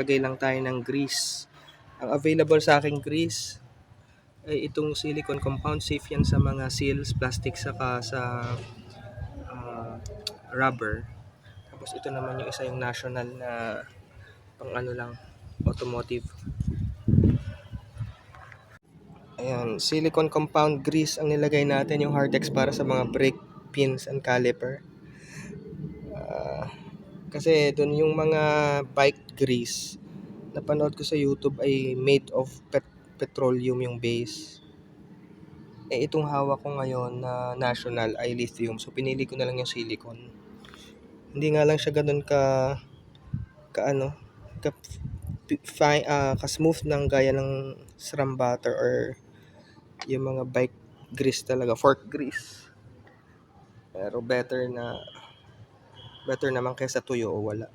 Lagay lang tayo ng grease. Ang available sa aking grease ay itong silicone compound. Safe yan sa mga seals, plastic, saka sa ah, rubber. Tapos ito naman yung isa yung national na pang ano lang, automotive. Ayan, silicone compound grease ang nilagay natin yung Hardex para sa mga brake pins and caliper. Ah, kasi doon yung mga bike grease napanood ko sa YouTube ay made of pet- petroleum yung base. Eh itong hawak ko ngayon na national ay lithium. So pinili ko na lang yung silicone. Hindi nga lang siya ganun ka ka ano, ka fi- fine ah, ka smooth ng gaya ng SRAM butter or yung mga bike grease talaga, fork grease. Pero better na better naman kaysa tuyo o wala.